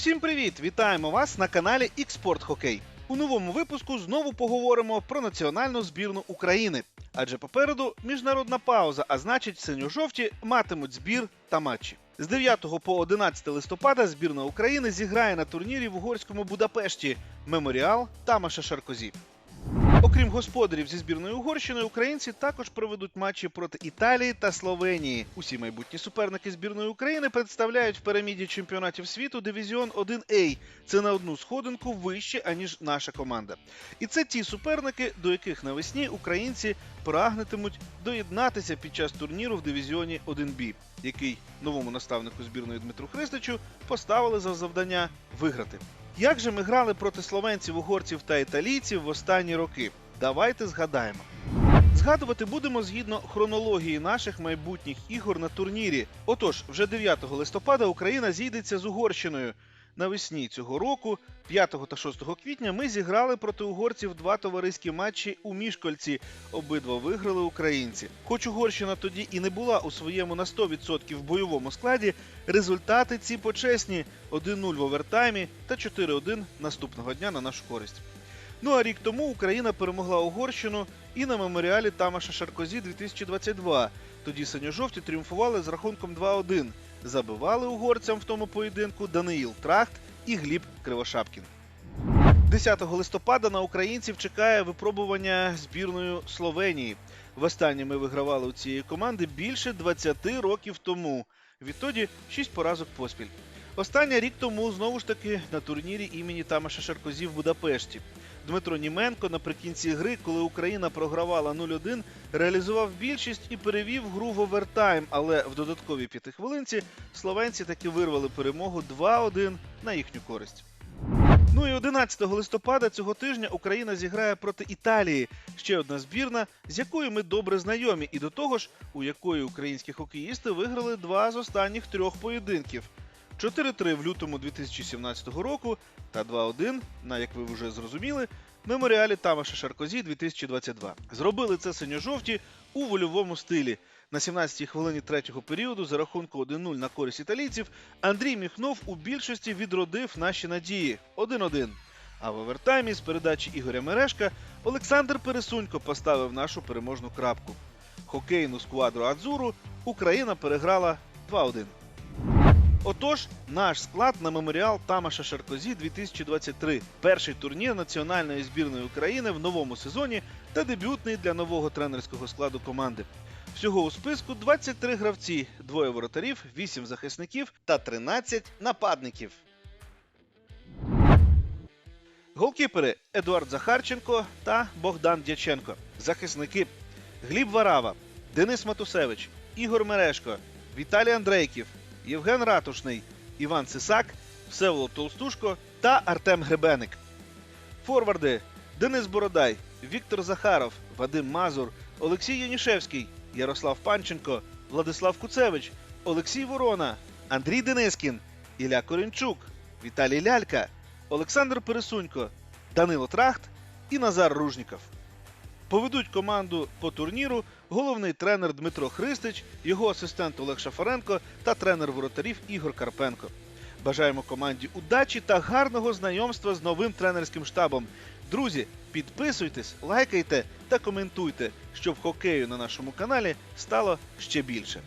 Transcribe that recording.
Усім привіт! Вітаємо вас на каналі Xport Хокей. У новому випуску знову поговоримо про національну збірну України. Адже попереду міжнародна пауза, а значить, синьо-жовті матимуть збір та матчі. З 9 по 11 листопада збірна України зіграє на турнірі в угорському Будапешті Меморіал Тамаша Шаркозі. Окрім господарів зі збірної Угорщини, українці також проведуть матчі проти Італії та Словенії. Усі майбутні суперники збірної України представляють в піраміді чемпіонатів світу дивізіон 1А. Це на одну сходинку вище, аніж наша команда. І це ті суперники, до яких навесні українці прагнетимуть доєднатися під час турніру в дивізіоні 1Б, який новому наставнику збірної Дмитру Христичу поставили за завдання виграти. Як же ми грали проти словенців, угорців та італійців в останні роки? Давайте згадаємо. Згадувати будемо згідно хронології наших майбутніх ігор на турнірі. Отож, вже 9 листопада Україна зійдеться з Угорщиною. Навесні цього року, 5 та 6 квітня, ми зіграли проти угорців два товариські матчі у Мішкольці. Обидва виграли українці. Хоч Угорщина тоді і не була у своєму на 100% бойовому складі, результати ці почесні: 1-0 в овертаймі та 4-1 наступного дня на нашу користь. Ну а рік тому Україна перемогла Угорщину і на меморіалі Тамаша Шаркозі 2022. Тоді синьо-жовті тріумфували з рахунком 2-1. Забивали угорцям в тому поєдинку Даниїл Трахт і Гліб Кривошапкін. 10 листопада на українців чекає випробування збірною Словенії. Востаннє ми вигравали у цієї команди більше 20 років тому. Відтоді 6 поразок поспіль. Останнє рік тому знову ж таки на турнірі імені Тамаша Шаркозі в Будапешті. Дмитро Німенко наприкінці гри, коли Україна програвала 0-1, реалізував більшість і перевів гру в овертайм, але в додатковій п'ятихвилинці словенці таки вирвали перемогу 2-1 на їхню користь. Ну і 11 листопада цього тижня Україна зіграє проти Італії. Ще одна збірна, з якою ми добре знайомі, і до того ж, у якої українські хокеїсти виграли два з останніх трьох поєдинків. 4-3 в лютому 2017 року та 2-1, на як ви вже зрозуміли, меморіалі Тамаша Шаркозі 2022. Зробили це синьо-жовті у вольовому стилі. На 17-й хвилині третього періоду за рахунку 1-0 на користь італійців Андрій Міхнов у більшості відродив наші надії 1-1. А в овертаймі з передачі Ігоря Мерешка Олександр Пересунько поставив нашу переможну крапку. Хокейну сквадру Адзуру Україна переграла 2-1. Отож, наш склад на меморіал Тамаша Шаркозі 2023. Перший турнір національної збірної України в новому сезоні та дебютний для нового тренерського складу команди. Всього у списку 23 гравці, двоє воротарів, 8 захисників та 13 нападників. Голкіпери Едуард Захарченко та Богдан Дяченко. Захисники Гліб Варава, Денис Матусевич, Ігор Мерешко, Віталій Андрейків, Євген Ратушний, Іван Цисак, Всеволод Толстушко та Артем Гребеник. Форварди Денис Бородай, Віктор Захаров, Вадим Мазур, Олексій Янішевський, Ярослав Панченко, Владислав Куцевич, Олексій Ворона, Андрій Денискін, Ілля Корінчук, Віталій Лялька, Олександр Пересунько, Данило Трахт і Назар Ружніков. Поведуть команду по турніру головний тренер Дмитро Христич, його асистент Олег Шафаренко та тренер воротарів Ігор Карпенко. Бажаємо команді удачі та гарного знайомства з новим тренерським штабом. Друзі, підписуйтесь, лайкайте та коментуйте, щоб хокею на нашому каналі стало ще більше.